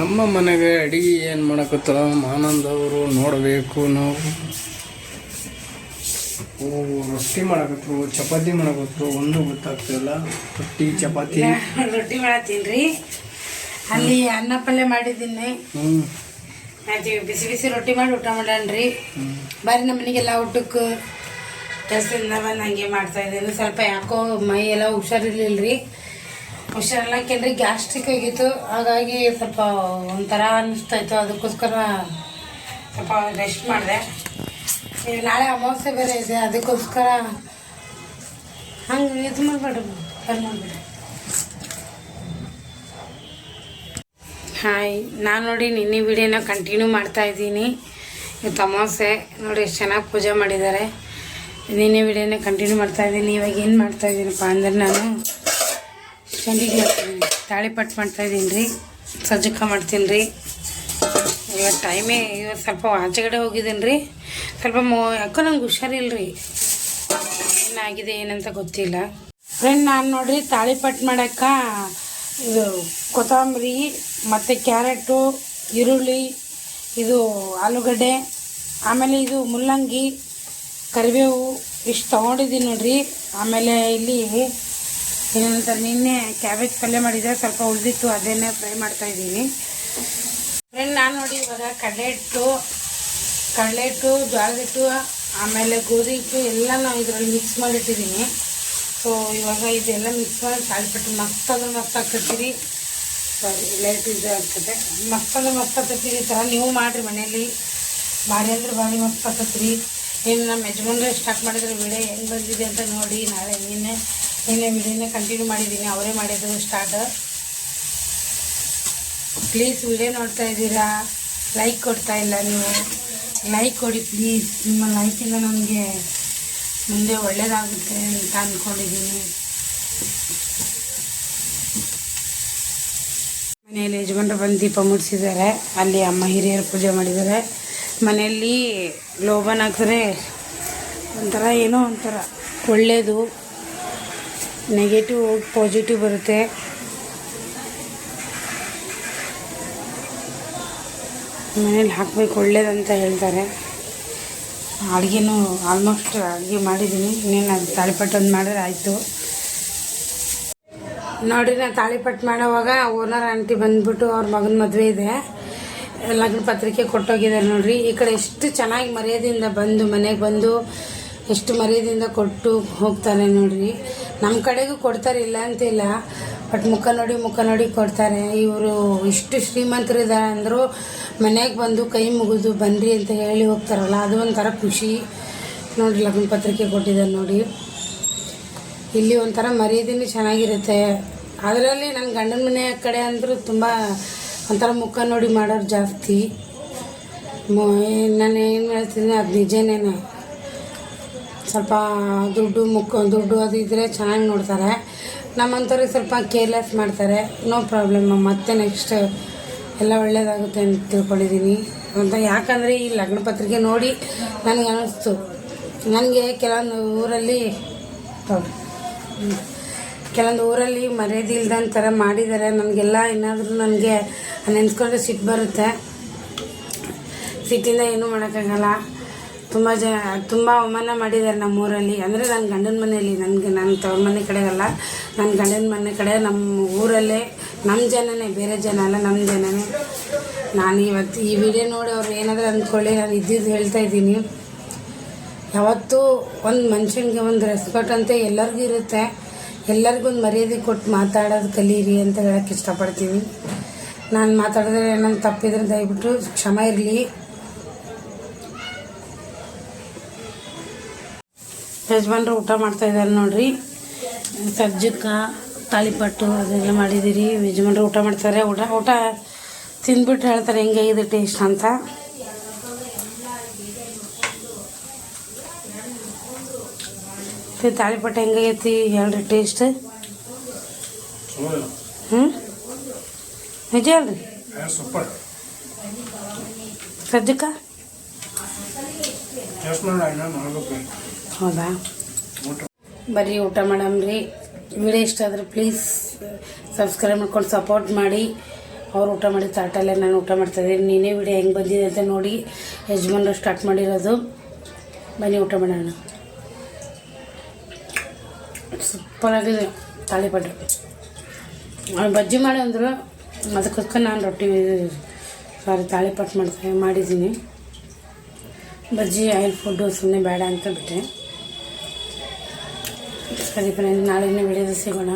ನಮ್ಮ ಮನೆಗೆ ಅಡಿಗೆ ಏನು ಮಾಡಕತ್ತಾರ ಆನಂದ್ ಅವರು ನೋಡಬೇಕು ನಾವು. ಓ ರೊಟ್ಟಿ ಮಾಡಕತ್ರು ಚಪಾತಿ ಮಾಡಕತ್ರು ಒಂದು ಗೊತ್ತಾಗ್ತಿಲ್ಲ ರೊಟ್ಟಿ ಚಪಾತಿ. ರೊಟ್ಟಿ ಮಾಡತ್ತೀನಿ ಅಲ್ಲಿ ಅನ್ನ ಪಲ್ಯ ಮಾಡಿದ್ದೀನಿ. ಹ್ಞೂ ಆಯ್ತು ಬಿಸಿ ಬಿಸಿ ರೊಟ್ಟಿ ಮಾಡಿ ಊಟ ಮಾಡಣ್ರಿ ಬಾರಿ ನಮ್ಮ ಮನೆಗೆಲ್ಲ ಊಟಕ್ಕೆ ಕೆಲಸದಿಂದ ಬಂದು ಹಂಗೆ ಮಾಡ್ತಾ ಇದ್ದೀನಿ. ಸ್ವಲ್ಪ ಯಾಕೋ ಮೈ ಎಲ್ಲ ಹುಷಾರಿರ್ಲಿಲ್ಲ ರೀ ಹುಷಾರಿಲ್ಲಕೇನ್ರಿ ಗ್ಯಾಸ್ಟ್ರಿಕ್ ಆಗಿತ್ತು. ಹಾಗಾಗಿ ಸ್ವಲ್ಪ ಒಂಥರ ಅನ್ನಿಸ್ತಾಯಿತ್ತು ಅದಕ್ಕೋಸ್ಕರ ಸ್ವಲ್ಪ ರೆಸ್ಟ್ ಮಾಡಿದೆ. ನಾಳೆ ಅಮಾವಾಸ್ಯೆ ಬೇರೆ ಇದೆ. ಅದಕ್ಕೋಸ್ಕರ ಹಂಗೆ ಇದು ಮಾಡಬೇಡ್ರಿ. ಬರ್ ಮಾಡಿಬಿಡ್ರಿ. ಹಾಯ್ ನಾನು ನೋಡಿ ನಿನ್ನೆ ವಿಡಿಯೋನ ಕಂಟಿನ್ಯೂ ಮಾಡ್ತಾ ಇದ್ದೀನಿ. ಇವತ್ತು ಅಮಾವಾಸ್ಯೆ. ನೋಡಿ ಎಷ್ಟು ಚೆನ್ನಾಗಿ ಪೂಜೆ ಮಾಡಿದ್ದಾರೆ. ನಿನ್ನೆ ವಿಡಿಯೋನ ಕಂಟಿನ್ಯೂ ಮಾಡ್ತಾ ಇದ್ದೀನಿ. ಇವಾಗ ಏನು ಮಾಡ್ತಾ ಅಂದರೆ ಅಂದ್ರೆ ನಾನು ಸಂಡಿಗೆ ತಾಳಿಪಟ್ಟು ಮಾಡ್ತಾ ಇದ್ದೀನಿ ರೀ. ಸಜ್ಜಕ ಮಾಡ್ತೀನಿ ರೀ. ಇವತ್ತು ಟೈಮೇ ಇವತ್ತು ಸ್ವಲ್ಪ ಆಚೆಗಡೆ ಹೋಗಿದ್ದೀನಿ ರೀ. ಸ್ವಲ್ಪ ಮೋ, ಯಾಕೋ ನಂಗೆ ಹುಷಾರಿಲ್ಲ ರೀ. ಏನಾಗಿದೆ, ಏನಂತ ಗೊತ್ತಿಲ್ಲ. ಫ್ರೆಂಡ್ ನಾನು ನೋಡ್ರಿ, ತಾಳಿಪಟ್ಟು ಮಾಡಕ್ಕೆ ಇದು ಕೊತ್ತಂಬರಿ, ಮತ್ತು ಕ್ಯಾರೆಟು, ಈರುಳ್ಳಿ, ಇದು ಆಲೂಗಡ್ಡೆ, ಆಮೇಲೆ ಇದು ಮುಲ್ಲಂಗಿ, ಕರಿಬೇವು, ಇಷ್ಟು ತೊಗೊಂಡಿದ್ದೀನಿ ನೋಡಿರಿ. ಆಮೇಲೆ ಇಲ್ಲಿ ಏನಂತಾರೆ ನಿನ್ನೆ ಕ್ಯಾಬೇಜ್ ಪಲ್ಯ ಮಾಡಿದರೆ ಸ್ವಲ್ಪ ಉಳಿದಿತ್ತು, ಅದನ್ನೇ ಫ್ರೈ ಮಾಡ್ತಾ ಇದ್ದೀನಿ. ಫ್ರೆಂಡ್ ನಾನು ನೋಡಿ ಇವಾಗ ಕಡಲೆ ಹಿಟ್ಟು ಕಡಲೆ ಹಿಟ್ಟು ಜೋಳದ ಹಿಟ್ಟು, ಆಮೇಲೆ ಗೋಧಿ ಹಿಟ್ಟು ಎಲ್ಲ ನಾವು ಇದರಲ್ಲಿ ಮಿಕ್ಸ್ ಮಾಡಿಟ್ಟಿದ್ದೀನಿ ಸೊ ಇವಾಗ ಇದೆಲ್ಲ ಮಿಕ್ಸ್ ಮಾಡಿ ತಾಳಿಪಟ್ಟು ಮಸ್ತ್ ಅಂದ್ರೆ ಮಸ್ತ್ ಹಾಕ್ತಿರ್ತೀರಿ ಸಾರಿ ಲೈಟ್ ಇದು ಆಗ್ತದೆ. ಮಸ್ತ್ ಮಸ್ತ್ ಈ ಥರ ನೀವು ಮಾಡಿರಿ ಮನೆಯಲ್ಲಿ. ಭಾರಿ ಅಂದ್ರೆ ಭಾರಿ ಮಸ್ತ್ ಆಗ್ತೈತಿ ರೀ ಏನು ನಮ್ಮ ಯಜಮಾನ್ರೆ ಸ್ಟಾರ್ಟ್ ಮಾಡಿದ್ರೆ ವಿಡಿಯೋ ಹೆಂಗೆ ಬಂದಿದೆ ಅಂತ ನೋಡಿ ನಾಳೆ ನಿನ್ನೆ. ನಿನ್ನೆ ವಿಡಿಯೋನೇ ಕಂಟಿನ್ಯೂ ಮಾಡಿದ್ದೀನಿ, ಅವರೇ ಮಾಡಿದ್ದು ಸ್ಟಾರ್ಟ್ ಪ್ಲೀಸ್ ವಿಡಿಯೋ ನೋಡ್ತಾ ಇದ್ದೀರಾ? ಲೈಕ್ ಕೊಡ್ತಾ ಇಲ್ಲ ನೀವು. ಲೈಕ್ ಕೊಡಿ ಪ್ಲೀಸ್ ನಿಮ್ಮ ಲೈಕಿಂದ ನನಗೆ ಮುಂದೆ ಒಳ್ಳೇದಾಗುತ್ತೆ ಅಂತ ಅಂದ್ಕೊಂಡಿದ್ದೀನಿ ಮನೆಯಲ್ಲಿ ಯಜಮಾನ್ರು ಬಂದು ದೀಪ ಮುಡಿಸಿದ್ದಾರೆ. ಅಲ್ಲಿ ಅಮ್ಮ ಹಿರಿಯರು ಪೂಜೆ ಮಾಡಿದ್ದಾರೆ. ಮನೆಯಲ್ಲಿ ಲೋಬನ್ ಹಾಕಿದ್ರೆ ಒಂಥರ ಏನೋ ಒಂಥರ ಒಳ್ಳೆಯದು ನೆಗೆಟಿವ್ ಪಾಸಿಟಿವ್ ಬರುತ್ತೆ. ಮನೇಲಿ ಹಾಕಬೇಕು ಒಳ್ಳೇದಂತ ಹೇಳ್ತಾರೆ. ಅಡುಗೆನೂ ಆಲ್ಮೋಸ್ಟ್ ಅಡುಗೆ ಮಾಡಿದ್ದೀನಿ. ಇನ್ನೇನು ಅದು ತಾಳಿಪಟ್ಟು ಒಂದು ಮಾಡಿದ್ರೆ ಆಯಿತು. ನೋಡಿ, ನಾನು ತಾಳಿಪಟ್ಟು ಮಾಡೋವಾಗ ಓನರ್ ಆಂಟಿ ಬಂದ್ಬಿಟ್ಟು ಅವ್ರ ಮಗನ ಮದುವೆ ಇದೆ. ಲಗ್ನ ಪತ್ರಿಕೆ ಕೊಟ್ಟೋಗಿದ್ದಾರೆ ನೋಡ್ರಿ. ಈ ಕಡೆ ಎಷ್ಟು ಚೆನ್ನಾಗಿ ಮರ್ಯಾದೆಯಿಂದ ಬಂದು, ಮನೆಗೆ ಬಂದು ಎಷ್ಟು ಮರ್ಯಾದೆಯಿಂದ ಕೊಟ್ಟು ಹೋಗ್ತಾರೆ ನೋಡ್ರಿ. ನಮ್ಮ ಕಡೆಗೂ ಕೊಡ್ತಾರೆ ಇಲ್ಲ ಅಂತಿಲ್ಲ ಬಟ್ ಮುಖ ನೋಡಿ ಮುಖ ನೋಡಿ ಕೊಡ್ತಾರೆ. ಇವರು ಇಷ್ಟು ಶ್ರೀಮಂತರು ಇದ್ದಾರೆ ಅಂದರೂ ಮನೆಗೆ ಬಂದು ಕೈ ಮುಗಿದು ಬನ್ರಿ ಅಂತ ಹೇಳಿ ಹೋಗ್ತಾರಲ್ಲ, ಅದು ಒಂಥರ ಖುಷಿ. ನೋಡಿ ಲಗ್ನ ಪತ್ರಿಕೆ ಕೊಟ್ಟಿದ್ದಾರೆ ನೋಡಿ. ಇಲ್ಲಿ ಒಂಥರ ಮರ್ಯಾದೆನೂ ಚೆನ್ನಾಗಿರುತ್ತೆ. ಅದರಲ್ಲಿ ನನ್ನ ಗಂಡನ ಮನೆ ಕಡೆ ಅಂದರೂ ತುಂಬ ಒಂಥರ ಮುಖ ನೋಡಿ ಮಾಡೋರು ಜಾಸ್ತಿ. ನಾನು ಏನು ಹೇಳ್ತಿದ್ದೀನಿ, ಅದು ನಿಜನೇನೆ. ಸ್ವಲ್ಪ ದುಡ್ಡು ಮುಖ ದುಡ್ಡು ಅದು ಇದ್ದರೆ ಚೆನ್ನಾಗಿ ನೋಡ್ತಾರೆ. ನಮ್ಮಂಥವ್ರಿಗೆ ಸ್ವಲ್ಪ ಕೇರ್ಲೆಸ್ ಮಾಡ್ತಾರೆ. ನೋ ಪ್ರಾಬ್ಲಮ್ ಮತ್ತೆ ನೆಕ್ಸ್ಟ್ ಎಲ್ಲ ಒಳ್ಳೇದಾಗುತ್ತೆ ಅಂತ ತಿಳ್ಕೊಂಡಿದ್ದೀನಿ. ಅಂತ ಯಾಕಂದರೆ ಈ ಲಗ್ನ ಪತ್ರಿಕೆ ನೋಡಿ ನನಗೆ ಅನ್ನಿಸ್ತು ನನಗೆ ಕೆಲವೊಂದು ಊರಲ್ಲಿ. ಕೆಲವೊಂದು ಊರಲ್ಲಿ ಮರ್ಯಾದೆ ಇಲ್ದಂಗೆ ಥರ ಮಾಡಿದ್ದಾರೆ. ನನಗೆಲ್ಲ ಏನಾದರೂ ನನಗೆ ನೆನೆಸ್ಕೊಂಡ್ರೆ ಸಿಟ್ಟು ಬರುತ್ತೆ. ಸಿಟ್ಟಿಂದ ಏನೂ ಮಾಡೋಕ್ಕಾಗಲ್ಲ. ತುಂಬ ಜನ, ತುಂಬ ಅವಮಾನ ಮಾಡಿದ್ದಾರೆ ನಮ್ಮ ಊರಲ್ಲಿ ಅಂದರೆ ನನ್ನ ಗಂಡನ ಮನೆಯಲ್ಲಿ, ನನಗೆ ನನ್ನ ತವ್ರ ಮನೆ ಕಡೆಗಲ್ಲ. ನನ್ನ ಗಂಡನ ಮನೆ ಕಡೆ ನಮ್ಮ ಊರಲ್ಲೇ ನಮ್ಮ ಜನನೇ, ಬೇರೆ ಜನ ಅಲ್ಲ ನಮ್ಮ ಜನನೇ. ನಾನು ಇವತ್ತು ಈ ವಿಡಿಯೋ ನೋಡಿ ಅವ್ರು ಏನಾದರೂ ಅಂದ್ಕೊಳ್ಳಿ, ನಾನು ಇದ್ದಿದ್ದು ಹೇಳ್ತಾ ಇದ್ದೀನಿ. ಯಾವತ್ತೂ ಒಂದು ಮನುಷ್ಯನಿಗೆ ಒಂದು ರೆಸ್ಪೆಕ್ಟ್ ಅಂತ ಎಲ್ಲರಿಗೂ ಇರುತ್ತೆ. ಎಲ್ಲರಿಗೂ ಒಂದು ಮರ್ಯಾದೆ ಕೊಟ್ಟು ಮಾತಾಡೋದು ಕಲೀರಿ ಅಂತ ಹೇಳೋಕ್ಕೆ ಇಷ್ಟಪಡ್ತೀನಿ. ನಾನು ಮಾತಾಡಿದ್ರೆ ನನ್ನ ತಪ್ಪಿದ್ರೆ ದಯವಿಟ್ಟು ಕ್ಷಮ ಇರಲಿ. ಯಜಮಾನ್ರು ಊಟ ಮಾಡ್ತಾ ಇದ್ದಾರೆ ನೋಡ್ರಿ. ಸಜ್ಜಕ್ಕ, ತಾಳಿಪಟ್ಟು ಅದೆಲ್ಲ ಮಾಡಿದ್ದೀರಿ ಯಜಮಾನ್ರು ಊಟ ಮಾಡ್ತಾರೆ. ಊಟ ಊಟ ತಿಂದ್ಬಿಟ್ಟು ಹೇಳ್ತಾರೆ ಹೆಂಗಾಗಿದೆ ಟೇಸ್ಟ್ ಅಂತ. ತಾಳಿಪಟ್ಟು ಹೆಂಗೈತಿ ಹೇಳ್ರಿ ಟೇಸ್ಟ್. ಹ್ಞೂ ನಿಜ ಅಲ್ರಿ ಸಜ್ಜಕ್ಕ? ಹೌದಾ? ಊಟ ಬರ್ರಿ, ಊಟ ಮಾಡಮ್ರಿ ವಿಡಿಯೋ ಇಷ್ಟ ಆದ್ರೆ ಪ್ಲೀಸ್ ಸಬ್ಸ್ಕ್ರೈಬ್ ಮಾಡ್ಕೊಂಡು ಸಪೋರ್ಟ್ ಮಾಡಿ. ಅವ್ರು ಊಟ ಮಾಡಿ ತಾಟಲ್ಲೇ ನಾನು ಊಟ ಮಾಡ್ತಾಯಿದ್ದೀನಿ ನೀನೇ ವಿಡಿಯೋ ಹೆಂಗೆ ಬಂದಿದೆ ಅಂತ ನೋಡಿ ಯಜಮಾನ್ರು ಸ್ಟಾರ್ಟ್ ಮಾಡಿರೋದು. ಬನ್ನಿ, ಊಟ ಮಾಡೋಣ. ಸೂಪರಾಗಿದೆ ತಾಳಿಪಟ್ಟು ಅವ್ನು ಬಜ್ಜಿ ಮಾಡಿ ಅಂದರು. ಅದಕ್ಕೋಸ್ಕರ ನಾನು ರೊಟ್ಟಿ ಸಾರಿ ತಾಳಿಪಟ್ಟು ಮಾಡ್ತಾ ಮಾಡಿದ್ದೀನಿ. ಬಜ್ಜಿ, ಆಯಿಲ್ ಫುಡ್ಡು ಸುಮ್ಮನೆ ಬೇಡ ಅಂತ ಬಿಟ್ಟೆ. ಸರಿ ಫ್ರೆಂಡ್ ನಾಳೆನೇ ವಿಡಿಯೋದು ಸಿಗೋಣ